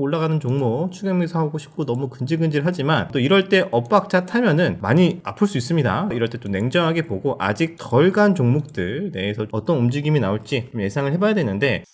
올라가는 종목 추경매수 하고 싶고 너무 근질근질하지만 또 이럴 때 엇박자 타면은 많이 아플 수 있습니다. 이럴 때 또 냉정하게 보고 아직 덜 간 종목들 내에서 어떤 움직임이 나올지 좀 예상을 해봐야 되는데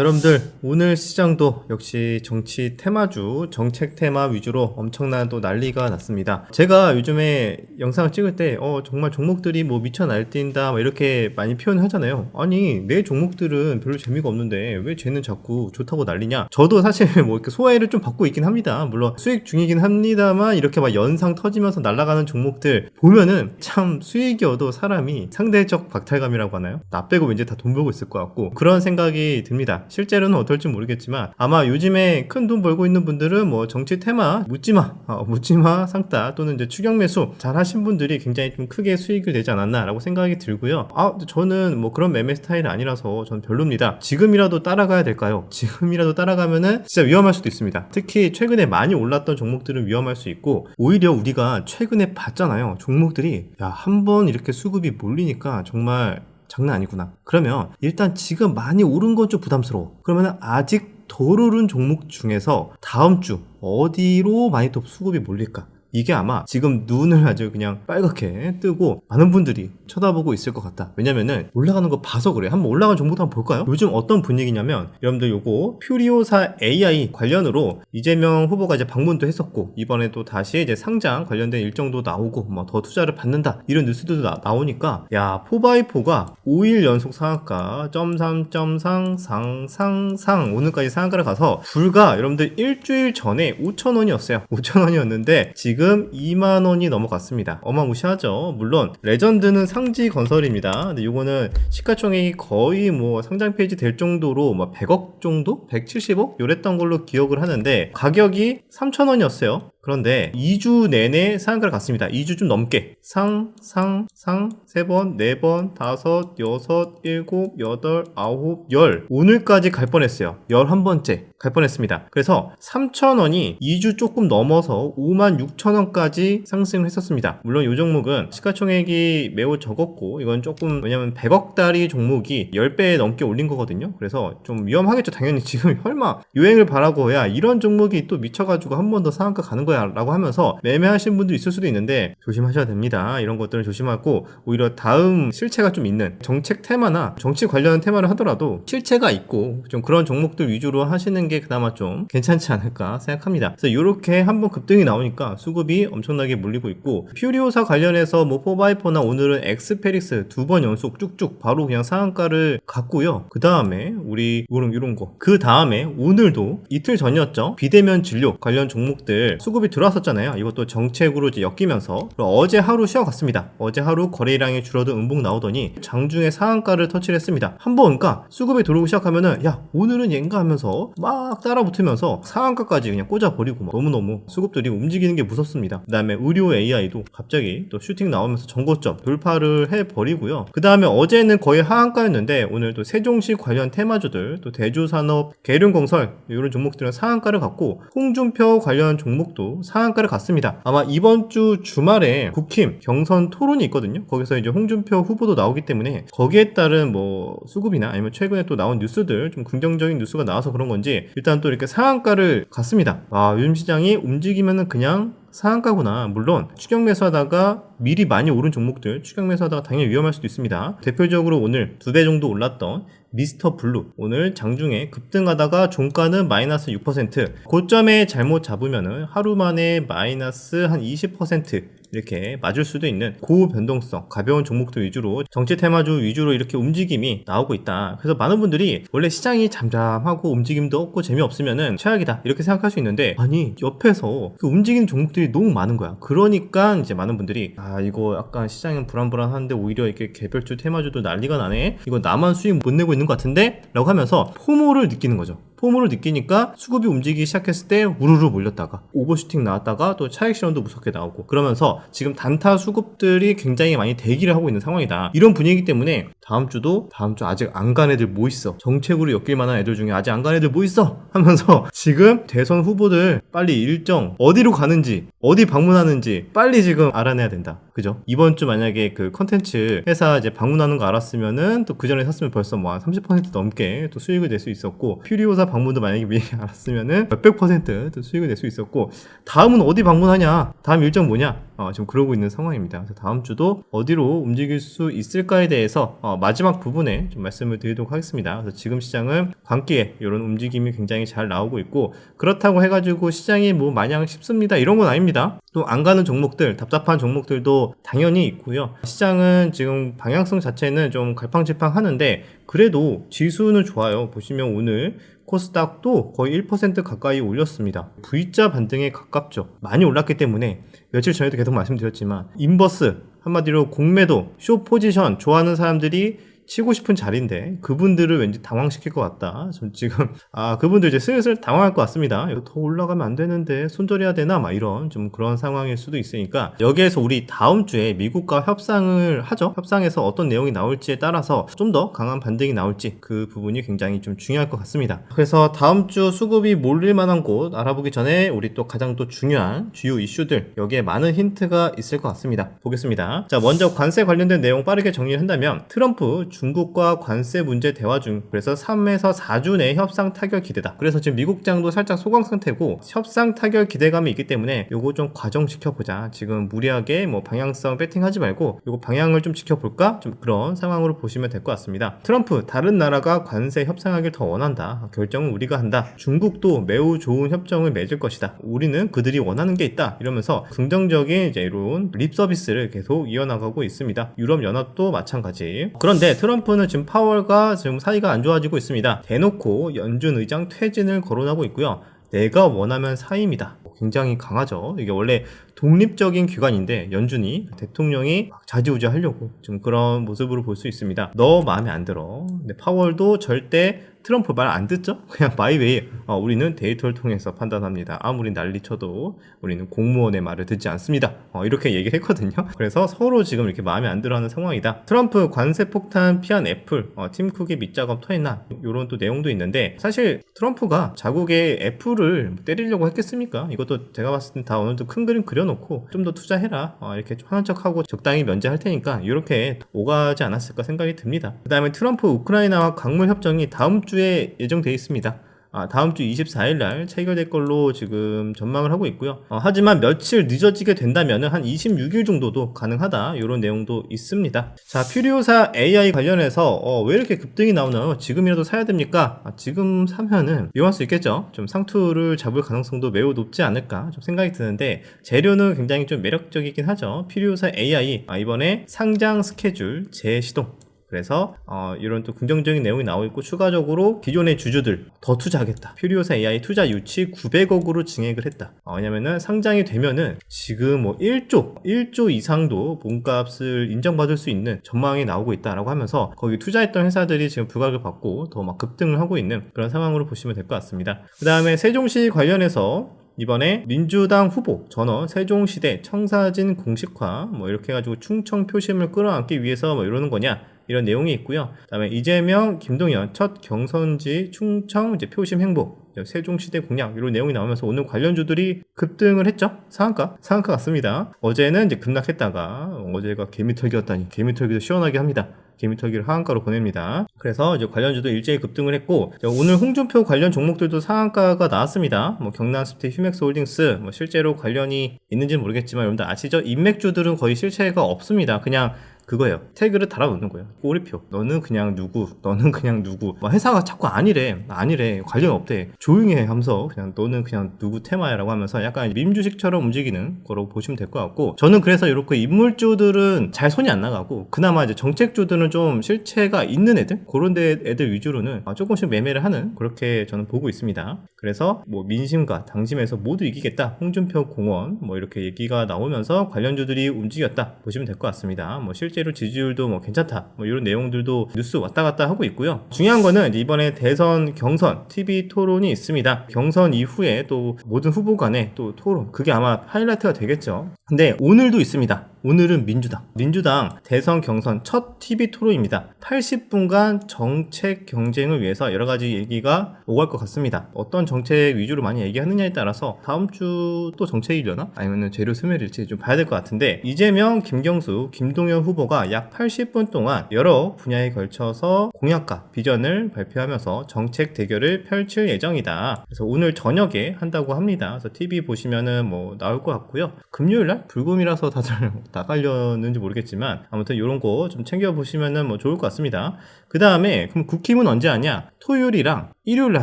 여러분들 오늘 시장도 역시 정치 테마주 정책 테마 위주로 엄청난 또 난리가 났습니다. 제가 요즘에 영상을 찍을 때 어, 정말 종목들이 뭐 미쳐 날뛴다 뭐 이렇게 많이 표현을 하잖아요. 아니 내 종목들은 별로 재미가 없는데 왜 쟤는 자꾸 좋다고 난리냐? 저도 사실 뭐 이렇게 소외를 좀 받고 있긴 합니다. 물론 수익 중이긴 합니다만 이렇게 막 연상 터지면서 날아가는 종목들 보면은 참 수익이어도 사람이 상대적 박탈감이라고 하나요? 나 빼고 왠지 다 돈 벌고 있을 것 같고 그런 생각이 듭니다. 실제로는 어떨지 모르겠지만 아마 요즘에 큰 돈 벌고 있는 분들은 뭐 정치 테마 묻지마 어, 묻지마 상따 또는 이제 추경 매수 잘 하신 분들이 굉장히 좀 크게 수익을 내지 않았나라고 생각이 들고요. 아 저는 뭐 그런 매매 스타일이 아니라서 저는 별로입니다. 지금이라도 따라가야 될까요? 지금이라도 따라가면은 진짜 위험할 수도 있습니다. 특히 최근에 많이 올랐던 종목들은 위험할 수 있고 오히려 우리가 최근에 봤잖아요. 종목들이 야 한 번 이렇게 수급이 몰리니까 정말 장난 아니구나. 그러면 일단 지금 많이 오른 건 좀 부담스러워. 그러면 아직 덜 오른 종목 중에서 다음 주 어디로 많이 또 수급이 몰릴까? 이게 아마 지금 눈을 아주 그냥 빨갛게 뜨고 많은 분들이 쳐다보고 있을 것 같다. 왜냐면은 올라가는 거 봐서 그래. 한번 올라간 정보도 한번 볼까요? 요즘 어떤 분위기냐면 여러분들 요거 퓨리오사 AI 관련으로 이재명 후보가 이제 방문도 했었고 이번에 또 다시 이제 상장 관련된 일정도 나오고 뭐 더 투자를 받는다 이런 뉴스도 나, 나오니까 야 포바이포가 5일 연속 상한가 점삼점상 상상상 오늘까지 상한가를 가서 불과 여러분들 일주일 전에 5천 원이었어요 5천 원이었는데 지금 2만 원이 넘어갔습니다. 어마무시하죠? 물론 레전드는 상지 건설입니다. 근데 요거는 시가총액이 거의 뭐 상장 페이지 될 정도로 뭐 100억 정도? 170억? 요랬던 걸로 기억을 하는데 가격이 3천 원이었어요 그런데 2주 내내 상한가를 갔습니다. 2주 좀 넘게. 상, 상, 상, 3번, 4번, 5, 6, 7, 8, 9, 10. 오늘까지 갈 뻔했어요. 11번째 갈 뻔했습니다. 그래서 3,000원이 2주 조금 넘어서 56,000원까지 상승을 했었습니다. 물론 이 종목은 시가총액이 매우 적었고, 이건 조금, 왜냐면 100억짜리 종목이 10배 넘게 올린 거거든요. 그래서 좀 위험하겠죠. 당연히 지금 설마 유행을 바라고, 야, 이런 종목이 또 미쳐가지고 한 번 더 상한가 가는 거야 라고 하면서 매매하신 분도 있을 수도 있는데 조심하셔야 됩니다. 이런 것들은 조심하고 오히려 다음 실체가 좀 있는 정책 테마나 정치 관련 테마를 하더라도 실체가 있고 좀 그런 종목들 위주로 하시는 게 그나마 좀 괜찮지 않을까 생각합니다. 그래서 이렇게 한번 급등이 나오니까 수급이 엄청나게 몰리고 있고 퓨리오사 관련해서 뭐 포바이퍼나 오늘은 엑스페릭스 두 번 연속 쭉쭉 바로 그냥 상한가를 갔고요. 그 다음에 우리 이런 이런 거 그 다음에 오늘도 이틀 전이었죠? 비대면 진료 관련 종목들 수급 이 들어왔었잖아요. 이것도 정책으로 이제 엮이면서 어제 하루 쉬어갔습니다. 어제 하루 거래량이 줄어든 음봉 나오더니 장중에 상한가를 터치를 했습니다. 한번 그러니까 수급이 들어오기 시작하면은 야 오늘은 얘인가 하면서 막 따라 붙으면서 상한가까지 그냥 꽂아버리고 막 너무너무 수급들이 움직이는 게 무섭습니다. 그 다음에 의료 AI도 갑자기 또 슈팅 나오면서 정고점 돌파를 해버리고요. 그 다음에 어제는 거의 하한가였는데 오늘 또 세종시 관련 테마주들 또 대주산업 계룡건설 이런 종목들은 상한가를 갖고 홍준표 관련 종목도 상한가를 갔습니다. 아마 이번 주 주말에 국힘 경선 토론이 있거든요. 거기서 이제 홍준표 후보도 나오기 때문에 거기에 따른 뭐 수급이나 아니면 최근에 또 나온 뉴스들 좀 긍정적인 뉴스가 나와서 그런 건지 일단 또 이렇게 상한가를 갔습니다. 아, 요즘 시장이 움직이면은 그냥 상한가구나. 물론 추경 매수하다가 미리 많이 오른 종목들 추경 매수하다가 당연히 위험할 수도 있습니다. 대표적으로 오늘 두 배 정도 올랐던 미스터 블루 오늘 장중에 급등하다가 종가는 마이너스 6% 고점에 잘못 잡으면은 하루 만에 마이너스 한 20% 이렇게 맞을 수도 있는 고변동성 가벼운 종목들 위주로 정치 테마주 위주로 이렇게 움직임이 나오고 있다. 그래서 많은 분들이 원래 시장이 잠잠하고 움직임도 없고 재미없으면은 최악이다 이렇게 생각할 수 있는데 아니 옆에서 그 움직이는 종목들이 너무 많은 거야. 그러니까 이제 많은 분들이 아 이거 약간 시장은 불안불안한데 오히려 이렇게 개별주 테마주도 난리가 나네. 이거 나만 수익 못 내고 있는 것 같은데? 라고 하면서 포모를 느끼는 거죠. 포모를 느끼니까 수급이 움직이기 시작했을 때 우르르 몰렸다가 오버슈팅 나왔다가 또 차익 실현도 무섭게 나오고 그러면서 지금 단타 수급들이 굉장히 많이 대기를 하고 있는 상황이다. 이런 분위기 때문에 다음 주도 다음 주 아직 안 간 애들 뭐 있어? 정책으로 엮일 만한 애들 중에 아직 안 간 애들 뭐 있어? 하면서 지금 대선 후보들 빨리 일정 어디로 가는지 어디 방문하는지 빨리 지금 알아내야 된다. 그죠? 이번 주 만약에 그 컨텐츠 회사 이제 방문하는 거 알았으면은 또 그 전에 샀으면 벌써 뭐 한 30% 넘게 또 수익을 낼 수 있었고 퓨리오사 방문도 만약에 미리 알았으면은 몇백 퍼센트 또 수익을 낼 수 있었고 다음은 어디 방문하냐? 다음 일정 뭐냐? 어, 지금 그러고 있는 상황입니다. 그래서 다음 주도 어디로 움직일 수 있을까에 대해서 어, 마지막 부분에 좀 말씀을 드리도록 하겠습니다. 그래서 지금 시장은 광기에 이런 움직임이 굉장히 잘 나오고 있고 그렇다고 해가지고 시장이 뭐 마냥 쉽습니다. 이런 건 아닙니다. 또 안 가는 종목들, 답답한 종목들도 당연히 있고요. 시장은 지금 방향성 자체는 좀 갈팡질팡 하는데 그래도 지수는 좋아요. 보시면 오늘 코스닥도 거의 1% 가까이 올렸습니다. V자 반등에 가깝죠. 많이 올랐기 때문에 며칠 전에도 계속 말씀드렸지만 인버스 한마디로 공매도 쇼 포지션 좋아하는 사람들이 치고 싶은 자리인데 그분들을 왠지 당황시킬 것 같다. 좀 지금 아 그분들 이제 슬슬 당황할 것 같습니다. 더 올라가면 안 되는데 손절해야 되나 막 이런 좀 그런 상황일 수도 있으니까 여기에서 우리 다음 주에 미국과 협상을 하죠. 협상에서 어떤 내용이 나올지에 따라서 좀 더 강한 반등이 나올지 그 부분이 굉장히 좀 중요할 것 같습니다. 그래서 다음 주 수급이 몰릴 만한 곳 알아보기 전에 우리 또 가장 또 중요한 주요 이슈들 여기에 많은 힌트가 있을 것 같습니다. 보겠습니다. 자 먼저 관세 관련된 내용 빠르게 정리를 한다면 트럼프 중국과 관세 문제 대화 중 그래서 3에서 4주 내 협상 타결 기대다. 그래서 지금 미국장도 살짝 소강 상태고 협상 타결 기대감이 있기 때문에 요거 좀 과정시켜 보자. 지금 무리하게 뭐 방향성 배팅하지 말고 요거 방향을 좀 지켜볼까? 좀 그런 상황으로 보시면 될 것 같습니다. 트럼프 다른 나라가 관세 협상하길 더 원한다. 결정은 우리가 한다. 중국도 매우 좋은 협정을 맺을 것이다. 우리는 그들이 원하는 게 있다. 이러면서 긍정적인 이제 이런 립 서비스를 계속 이어나가고 있습니다. 유럽 연합도 마찬가지. 그런데 트럼프 는 지금 파월과 지금 사이가 안 좋아지고 있습니다. 대놓고 연준 의장 퇴진을 거론하고 있고요. 내가 원하면 사임이다. 굉장히 강하죠. 이게 원래 독립적인 기관인데 연준이 대통령이 막 좌지우지 하려고 지금 그런 모습으로 볼 수 있습니다. 너 마음에 안 들어. 근데 파월도 절대 트럼프 말 안 듣죠? 그냥 마이웨이. 어, 우리는 데이터를 통해서 판단합니다. 아무리 난리 쳐도 우리는 공무원의 말을 듣지 않습니다. 어, 이렇게 얘기를 했거든요. 그래서 서로 지금 이렇게 마음에 안 들어하는 상황이다. 트럼프 관세 폭탄 피한 애플, 어, 팀 쿡의 밑작업 터했나? 이런 또 내용도 있는데 사실 트럼프가 자국의 애플을 때리려고 했겠습니까? 이것도 제가 봤을 땐 다 어느 정도 큰 그림 그려놓고 좀 더 투자해라. 어, 이렇게 하는 척하고 적당히 면제할 테니까 이렇게 오가지 않았을까 생각이 듭니다. 그 다음에 트럼프 우크라이나와 광물 협정이 다음 주에 예정돼 있습니다. 아, 다음 주 24일 날 체결될 걸로 지금 전망을 하고 있고요. 어, 하지만 며칠 늦어지게 된다면 한 26일 정도도 가능하다. 이런 내용도 있습니다. 자, 퓨리오사 AI 관련해서 어, 왜 이렇게 급등이 나오나요? 지금이라도 사야 됩니까? 아, 지금 사면은 위험할 수 있겠죠. 좀 상투를 잡을 가능성도 매우 높지 않을까 좀 생각이 드는데 재료는 굉장히 좀 매력적이긴 하죠. 퓨리오사 AI 아, 이번에 상장 스케줄 재시동 그래서 어, 이런 또 긍정적인 내용이 나오고 있고 추가적으로 기존의 주주들 더 투자하겠다. 퓨리오사 AI 투자 유치 900억으로 증액을 했다. 어, 왜냐면은 상장이 되면은 지금 뭐 1조, 1조 이상도 몸값을 인정받을 수 있는 전망이 나오고 있다라고 하면서 거기 투자했던 회사들이 지금 부각을 받고 더 막 급등을 하고 있는 그런 상황으로 보시면 될 것 같습니다. 그 다음에 세종시 관련해서 이번에 민주당 후보 전원 세종시대 청사진 공식화 뭐 이렇게 해가지고 충청 표심을 끌어안기 위해서 뭐 이러는 거냐 이런 내용이 있고요. 그다음에 이재명, 김동연 첫 경선지 충청 이제 표심 행보 세종시대 공약 이런 내용이 나오면서 오늘 관련주들이 급등을 했죠. 상한가 상한가 같습니다. 어제는 이제 급락했다가 어제가 개미털기였다니 개미털기도 시원하게 합니다. 개미털기를 하한가로 보냅니다. 그래서 이제 관련주도 일제히 급등을 했고 오늘 홍준표 관련 종목들도 상한가가 나왔습니다. 뭐 경남스테 휴맥스 홀딩스 뭐 실제로 관련이 있는지는 모르겠지만 여러분들 아시죠? 인맥주들은 거의 실체가 없습니다. 그냥 그거예요. 태그를 달아놓는 거예요. 꼬리표. 너는 그냥 누구, 너는 그냥 누구. 막 회사가 자꾸 아니래, 아니래, 관련 없대. 조용히 해 하면서 그냥 너는 그냥 누구 테마야라고 하면서 약간 밈주식처럼 움직이는 거라고 보시면 될 것 같고 저는 그래서 이렇게 인물주들은 잘 손이 안 나가고 그나마 이제 정책주들은 좀 실체가 있는 애들 그런 데 애들 위주로는 아, 조금씩 매매를 하는 그렇게 저는 보고 있습니다. 그래서 뭐 민심과 당심에서 모두 이기겠다. 홍준표 공원 뭐 이렇게 얘기가 나오면서 관련주들이 움직였다 보시면 될 것 같습니다. 뭐 실제 로 지지율도 뭐 괜찮다. 뭐 이런 내용들도 뉴스 왔다 갔다 하고 있고요. 중요한 거는 이번에 대선 경선 TV 토론이 있습니다. 경선 이후에 또 모든 후보 간에 또 토론 그게 아마 하이라이트가 되겠죠. 근데 오늘도 있습니다. 오늘은 민주당. 민주당 대선 경선 첫 TV 토론입니다. 80분간 정책 경쟁을 위해서 여러 가지 얘기가 오갈 것 같습니다. 어떤 정책 위주로 많이 얘기하느냐에 따라서 다음 주 또 정책이려나? 아니면 재료 소멸일지 좀 봐야 될 것 같은데 이재명, 김경수, 김동연 후보가 약 80분 동안 여러 분야에 걸쳐서 공약과 비전을 발표하면서 정책 대결을 펼칠 예정이다. 그래서 오늘 저녁에 한다고 합니다. 그래서 TV 보시면은 뭐 나올 것 같고요. 금요일 날 불금이라서 다들 나가려는지 모르겠지만 아무튼 이런 거 좀 챙겨 보시면은 뭐 좋을 것 같습니다. 그 다음에 그럼 국힘은 언제 하냐? 토요일이랑 일요일 날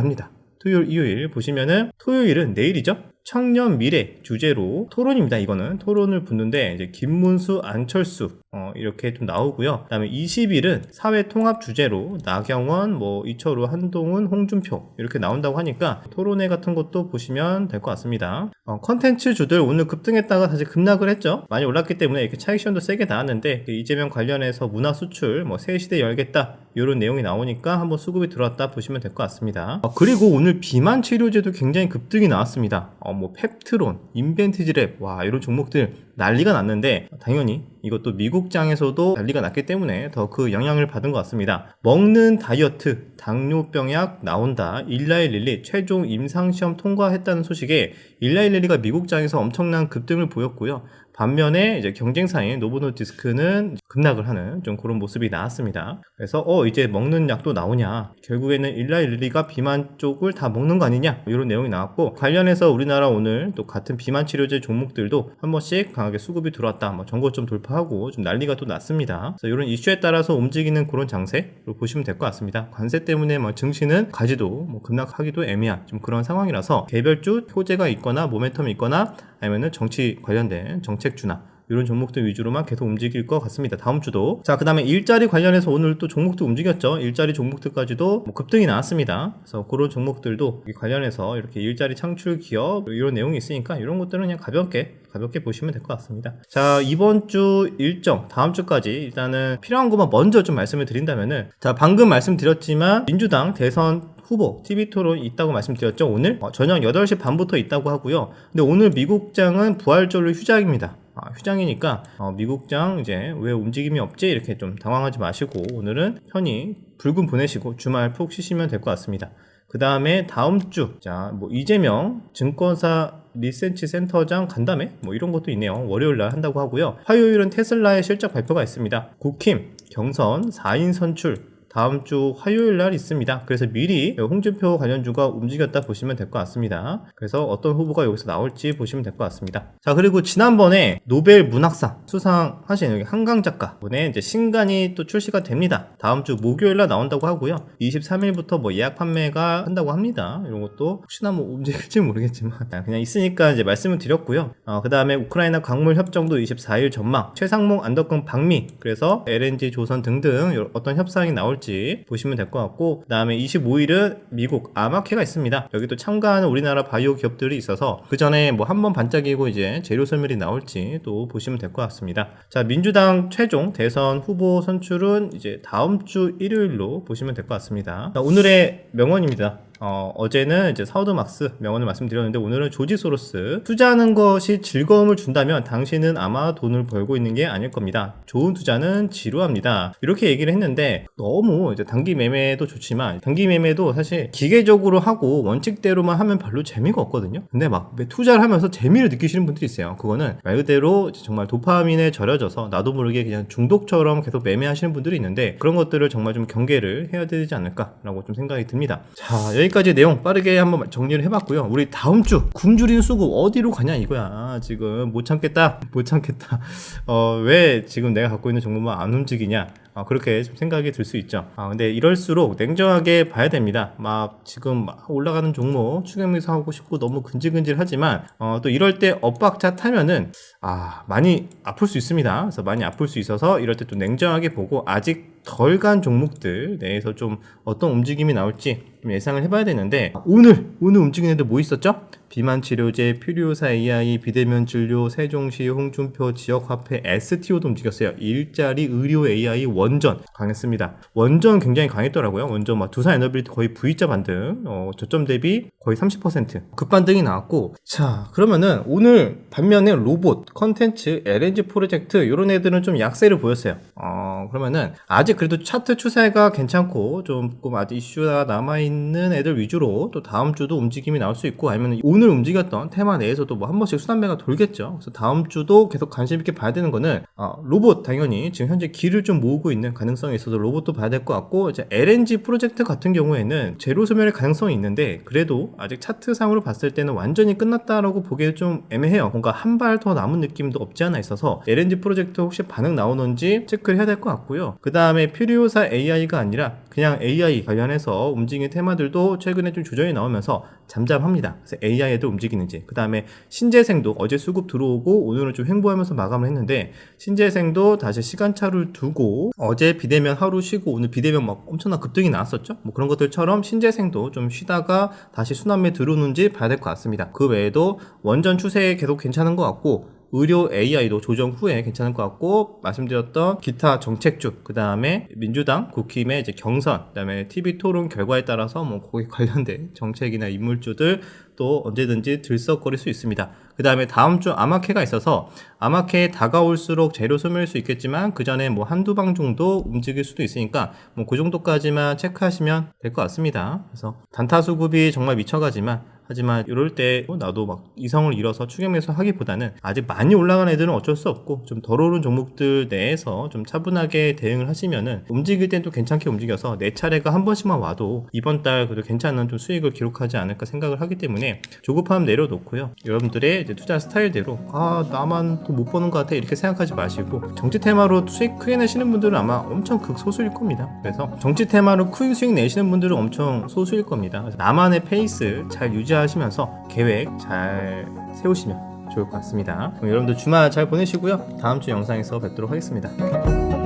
합니다. 토요일, 일요일 보시면은 토요일은 내일이죠? 청년 미래 주제로 토론입니다. 이거는 토론을 붙는데 이제 김문수, 안철수 어, 이렇게 좀 나오고요. 그다음에 20일은 사회 통합 주제로 나경원, 뭐 이철우, 한동훈, 홍준표 이렇게 나온다고 하니까 토론회 같은 것도 보시면 될 것 같습니다. 어, 컨텐츠 주들 오늘 급등했다가 다시 급락을 했죠. 많이 올랐기 때문에 이렇게 차익 시험도 세게 나왔는데 그 이재명 관련해서 문화 수출 뭐 새 시대 열겠다 이런 내용이 나오니까 한번 수급이 들어왔다 보시면 될 것 같습니다. 어, 그리고 오늘 비만 치료제도 굉장히 급등이 나왔습니다. 어, 뭐 펩트론, 인벤티지랩 와 이런 종목들 난리가 났는데 당연히 이것도 미국장에서도 난리가 났기 때문에 더 그 영향을 받은 것 같습니다. 먹는 다이어트 당뇨병약 나온다. 일라일릴리 최종 임상시험 통과했다는 소식에 일라일릴리가 미국장에서 엄청난 급등을 보였고요. 반면에 이제 경쟁사인 노보노디스크는 급락을 하는 좀 그런 모습이 나왔습니다. 그래서 어 이제 먹는 약도 나오냐? 결국에는 일라일리가 비만 쪽을 다 먹는 거 아니냐? 이런 내용이 나왔고 관련해서 우리나라 오늘 또 같은 비만 치료제 종목들도 한 번씩 강 하게 수급이 들어왔다. 뭐 정고점 돌파하고 좀 난리가 또 났습니다. 그래서 이런 이슈에 따라서 움직이는 그런 장세로 보시면 될 것 같습니다. 관세 때문에 뭐 증시는 가지도 뭐 급락하기도 애매한 좀 그런 상황이라서 개별주 호재가 있거나 모멘텀이 있거나 아니면은 정치 관련된 정책주나 이런 종목들 위주로만 계속 움직일 것 같습니다. 다음 주도. 자, 그 다음에 일자리 관련해서 오늘 또 종목도 움직였죠. 일자리 종목들까지도 뭐 급등이 나왔습니다. 그래서 그런 종목들도 관련해서 이렇게 일자리 창출 기업 이런 내용이 있으니까 이런 것들은 그냥 가볍게 가볍게 보시면 될 것 같습니다. 자, 이번 주 일정, 다음 주까지 일단은 필요한 것만 먼저 좀 말씀을 드린다면은 자, 방금 말씀드렸지만 민주당 대선 후보 TV 토론 있다고 말씀드렸죠. 오늘 어, 저녁 8시 반부터 있다고 하고요. 근데 오늘 미국장은 부활절로 휴장입니다. 아, 휴장이니까 어, 미국장 이제 왜 움직임이 없지 이렇게 좀 당황하지 마시고 오늘은 편히 붉은 보내시고 주말 푹 쉬시면 될 것 같습니다. 그 다음에 다음 주, 자, 뭐, 이재명 증권사 리센치 센터장 간담회? 뭐, 이런 것도 있네요. 월요일 날 한다고 하고요. 화요일은 테슬라의 실적 발표가 있습니다. 국힘, 경선, 4인 선출, 다음 주 화요일 날 있습니다. 그래서 미리 홍준표 관련주가 움직였다 보시면 될 것 같습니다. 그래서 어떤 후보가 여기서 나올지 보시면 될 것 같습니다. 자, 그리고 지난번에 노벨 문학상 수상하신 여기 한강 작가 분의 이제 신간이 또 출시가 됩니다. 다음 주 목요일 날 나온다고 하고요. 23일부터 뭐 예약 판매가 한다고 합니다. 이런 것도 혹시나 뭐 움직일지 모르겠지만 그냥 있으니까 이제 말씀을 드렸고요. 어, 그 다음에 우크라이나 광물 협정도 24일 전망, 최상목 안덕근 방미, 그래서 LNG 조선 등등 어떤 협상이 나올 나올지 보시면 될 것 같고 그 다음에 25일은 미국 아마케가 있습니다. 여기도 참가하는 우리나라 바이오 기업들이 있어서 그 전에 뭐 한 번 반짝이고 이제 재료 소멸이 나올지 또 보시면 될 것 같습니다. 자 민주당 최종 대선 후보 선출은 이제 다음 주 일요일로 보시면 될 것 같습니다. 자, 오늘의 명언입니다. 어, 어제는 이제 사우드 막스 명언을 말씀드렸는데 오늘은 조지 소로스 투자하는 것이 즐거움을 준다면 당신은 아마 돈을 벌고 있는 게 아닐 겁니다. 좋은 투자는 지루합니다. 이렇게 얘기를 했는데 너무 이제 단기 매매도 좋지만 단기 매매도 사실 기계적으로 하고 원칙대로만 하면 별로 재미가 없거든요. 근데 막 투자를 하면서 재미를 느끼시는 분들이 있어요. 그거는 말 그대로 정말 도파민에 절여져서 나도 모르게 그냥 중독처럼 계속 매매하시는 분들이 있는데 그런 것들을 정말 좀 경계를 해야 되지 않을까라고 좀 생각이 듭니다. 자, 여기 까지 내용 빠르게 한번 정리를 해봤고요. 우리 다음 주 굶주린 수급 어디로 가냐 이거야. 지금 못 참겠다, 못 참겠다. 어, 왜 지금 내가 갖고 있는 종목만 안 움직이냐? 아, 그렇게 좀 생각이 들 수 있죠. 아, 근데 이럴수록 냉정하게 봐야 됩니다. 막 지금 막 올라가는 종목 추격미서 하고 싶고 너무 근질근질하지만 어, 또 이럴 때 엇박자 타면은 아 많이 아플 수 있습니다. 그래서 많이 아플 수 있어서 이럴 때좀 냉정하게 보고 아직 덜 간 종목들 내에서 좀 어떤 움직임이 나올지 좀 예상을 해봐야 되는데 오늘 오늘 움직이는 애들 뭐 있었죠? 비만 치료제, 필요사 AI, 비대면 진료, 세종시, 홍준표 지역화폐, STO도 움직였어요. 일자리, 의료 AI, 원전 강했습니다. 원전 굉장히 강했더라고요. 원전 막 두산 에너빌리티 거의 V자 반등, 어, 저점 대비 거의 30% 급반등이 나왔고 자 그러면은 오늘 반면에 로봇, 컨텐츠, LNG 프로젝트 이런 애들은 좀 약세를 보였어요. 어 그러면은 아직 그래도 차트 추세가 괜찮고 조금 아직 이슈가 남아 있는 애들 위주로 또 다음 주도 움직임이 나올 수 있고 아니면 오늘 움직였던 테마 내에서도 뭐 한 번씩 순환매가 돌겠죠. 그래서 다음 주도 계속 관심 있게 봐야 되는 거는 어, 로봇 당연히 지금 현재 길을 좀 모으고 있는 가능성이 있어서 로봇도 봐야 될 것 같고 이제 LNG 프로젝트 같은 경우에는 제로 소멸의 가능성이 있는데 그래도 아직 차트상으로 봤을 때는 완전히 끝났다라고 보기에 좀 애매해요. 뭔가 한 발 더 남은 느낌도 없지 않아 있어서 LNG 프로젝트 혹시 반응 나오는지 체크를 해야 될 것 같고요. 그 다음에 필요사 AI가 아니라 그냥 AI 관련해서 움직이는 테마들도 최근에 좀 조정이 나오면서 잠잠합니다. 그래서 AI에도 움직이는지. 그 다음에 신재생도 어제 수급 들어오고 오늘은 좀 횡보하면서 마감을 했는데 신재생도 다시 시간차를 두고 어제 비대면 하루 쉬고 오늘 비대면 막 엄청난 급등이 나왔었죠. 뭐 그런 것들처럼 신재생도 좀 쉬다가 다시 순환매 들어오는지 봐야 될 것 같습니다. 그 외에도 원전 추세 계속 괜찮은 것 같고 의료 AI도 조정 후에 괜찮을 것 같고 말씀드렸던 기타 정책주 그 다음에 민주당 국힘의 이제 경선 그 다음에 TV 토론 결과에 따라서 뭐 거기 관련된 정책이나 인물주들 또 언제든지 들썩거릴 수 있습니다. 그 다음에 다음 주 아마케가 있어서 아마케 다가올수록 재료 소멸일 수 있겠지만 그 전에 뭐 한두 방 정도 움직일 수도 있으니까 뭐 그 정도까지만 체크하시면 될 것 같습니다. 그래서 단타 수급이 정말 미쳐가지만 하지만 이럴 때 나도 막 이성을 잃어서 추격매수 하기보다는 아직 많이 올라간 애들은 어쩔 수 없고 좀 덜 오른 종목들 내에서 좀 차분하게 대응을 하시면은 움직일 땐 또 괜찮게 움직여서 내 차례가 한 번씩만 와도 이번 달 그래도 괜찮은 좀 수익을 기록하지 않을까 생각을 하기 때문에 조급함 내려놓고요. 여러분들의 투자 스타일대로 아 나만 또 못 버는 것 같아 이렇게 생각하지 마시고 정치 테마로 수익 크게 내시는 분들은 아마 엄청 극소수일 겁니다. 그래서 정치 테마로 큰 수익 내시는 분들은 엄청 소수일 겁니다. 나만의 페이스 잘 유지 하시면서 계획 잘 세우시면 좋을 것 같습니다. 그럼 여러분들 주말 잘 보내시고요. 다음 주 영상에서 뵙도록 하겠습니다.